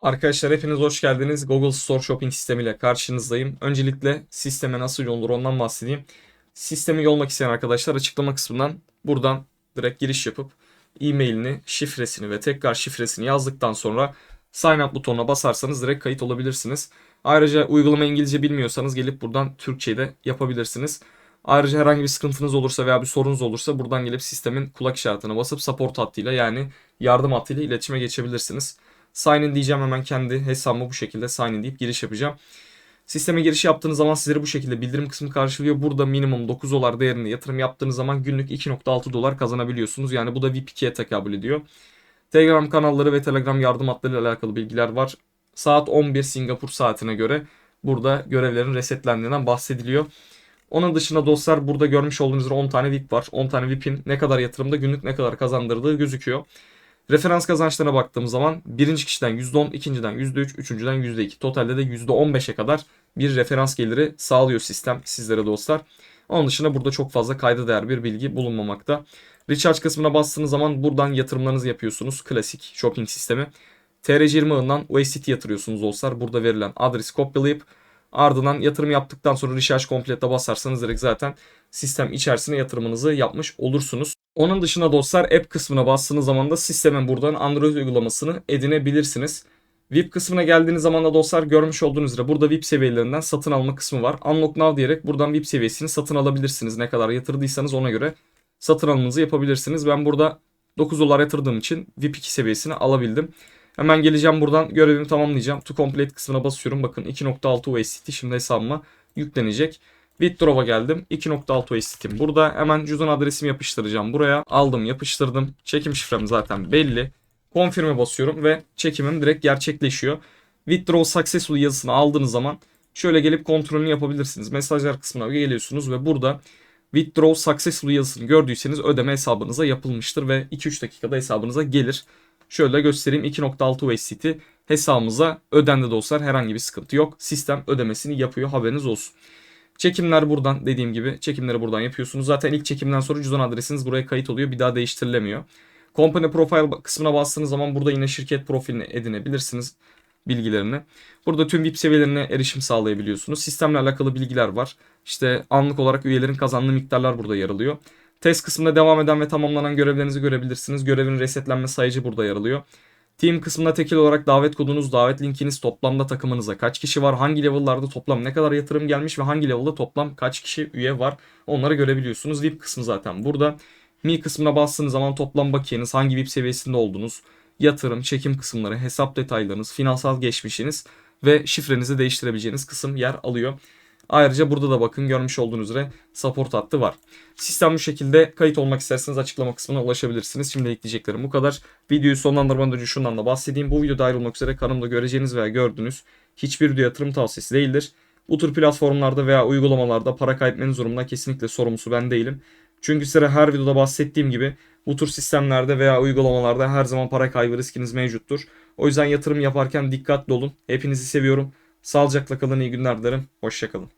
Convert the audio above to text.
Arkadaşlar hepiniz hoş geldiniz. Google Store Shopping sistemiyle karşınızdayım. Öncelikle sisteme nasıl yolunur ondan bahsedeyim. Sistemi yolmak isteyen arkadaşlar açıklama kısmından buradan direkt giriş yapıp e-mailini, şifresini ve tekrar şifresini yazdıktan sonra sign up butonuna basarsanız direkt kayıt olabilirsiniz. Ayrıca uygulama İngilizce bilmiyorsanız gelip buradan Türkçe'yi de yapabilirsiniz. Ayrıca herhangi bir sıkıntınız olursa veya bir sorunuz olursa buradan gelip sistemin kulak işaretine basıp support hattıyla yani yardım hattıyla iletişime geçebilirsiniz. Sign in diyeceğim hemen kendi hesabıma bu şekilde sign in deyip giriş yapacağım. Sisteme giriş yaptığınız zaman sizlere bu şekilde bildirim kısmı karşılıyor. Burada minimum 9 dolar değerinde yatırım yaptığınız zaman günlük 2.6 dolar kazanabiliyorsunuz. Yani bu da VIP2'ye tekabül ediyor. Telegram kanalları ve Telegram yardım hatlarıyla alakalı bilgiler var. Saat 11 Singapur saatine göre burada görevlerin resetlendiğinden bahsediliyor. Onun dışında dostlar burada görmüş olduğunuz üzere 10 tane VIP var. 10 tane VIP'in ne kadar yatırımda günlük ne kadar kazandırdığı gözüküyor. Referans kazançlarına baktığım zaman birinci kişiden %10, ikinciden %3, üçüncüden %2. Totalde de %15'e kadar bir referans geliri sağlıyor sistem sizlere dostlar. Onun dışında burada çok fazla kayda değer bir bilgi bulunmamakta. Recharge kısmına bastığınız zaman buradan yatırımlarınızı yapıyorsunuz. Klasik shopping sistemi. TRC20 ağından USDT yatırıyorsunuz dostlar. Burada verilen adresi kopyalayıp ardından yatırım yaptıktan sonra Recharge Complete'e basarsanız direkt zaten sistem içerisine yatırımınızı yapmış olursunuz. Onun dışında dostlar app kısmına bastığınız zaman da sistemin buradan Android uygulamasını edinebilirsiniz. VIP kısmına geldiğiniz zaman da dostlar görmüş olduğunuz üzere burada VIP seviyelerinden satın alma kısmı var. Unlock Now diyerek buradan VIP seviyesini satın alabilirsiniz. Ne kadar yatırdıysanız ona göre satın almanızı yapabilirsiniz. Ben burada 9 dolar yatırdığım için VIP 2 seviyesini alabildim. Hemen geleceğim buradan görevimi tamamlayacağım. To complete kısmına basıyorum. Bakın 2.6 USDT şimdi hesabıma yüklenecek. Withdraw'a geldim. 2.6 USDT'm burada. Hemen cüzdan adresimi yapıştıracağım buraya. Aldım yapıştırdım. Çekim şifrem zaten belli. Confirm'e basıyorum ve çekimim direkt gerçekleşiyor. Withdraw successful yazısını aldığınız zaman şöyle gelip kontrolünü yapabilirsiniz. Mesajlar kısmına geliyorsunuz ve burada Withdraw successful yazısını gördüyseniz ödeme hesabınıza yapılmıştır ve 2-3 dakikada hesabınıza gelir. Şöyle göstereyim 2.6 USDT hesabımıza ödendi dostlar herhangi bir sıkıntı yok. Sistem ödemesini yapıyor haberiniz olsun. Çekimler buradan dediğim gibi çekimleri buradan yapıyorsunuz. Zaten ilk çekimden sonra cüzdan adresiniz buraya kayıt oluyor. Bir daha değiştirilemiyor. Company Profile kısmına bastığınız zaman burada yine şirket profilini edinebilirsiniz bilgilerini. Burada tüm VIP seviyelerine erişim sağlayabiliyorsunuz. Sistemle alakalı bilgiler var. İşte anlık olarak üyelerin kazandığı miktarlar burada yer alıyor. Test kısmında devam eden ve tamamlanan görevlerinizi görebilirsiniz. Görevin resetlenme sayıcı burada yer alıyor. Team kısmında tekil olarak davet kodunuz, davet linkiniz, toplamda takımınıza kaç kişi var, hangi level'larda toplam ne kadar yatırım gelmiş ve hangi level'da toplam kaç kişi üye var onları görebiliyorsunuz. VIP kısmı zaten burada. Mi kısmına bastığınız zaman toplam bakiyeniz, hangi VIP seviyesinde olduğunuz, yatırım, çekim kısımları, hesap detaylarınız, finansal geçmişiniz ve şifrenizi değiştirebileceğiniz kısım yer alıyor. Ayrıca burada da bakın görmüş olduğunuz üzere support hattı var. Sistem bu şekilde kayıt olmak isterseniz açıklama kısmına ulaşabilirsiniz. Şimdilik diyeceklerim bu kadar. Videoyu sonlandırmadan önce şundan da bahsedeyim. Bu video dahil olmak üzere kanalımda göreceğiniz veya gördüğünüz hiçbir video yatırım tavsiyesi değildir. Bu tür platformlarda veya uygulamalarda para kaybetmeniz durumunda kesinlikle sorumlusu ben değilim. Çünkü size her videoda bahsettiğim gibi bu tür sistemlerde veya uygulamalarda her zaman para kaybı riskiniz mevcuttur. O yüzden yatırım yaparken dikkatli olun. Hepinizi seviyorum. Sağlıcakla kalın iyi günler dilerim. Hoşçakalın.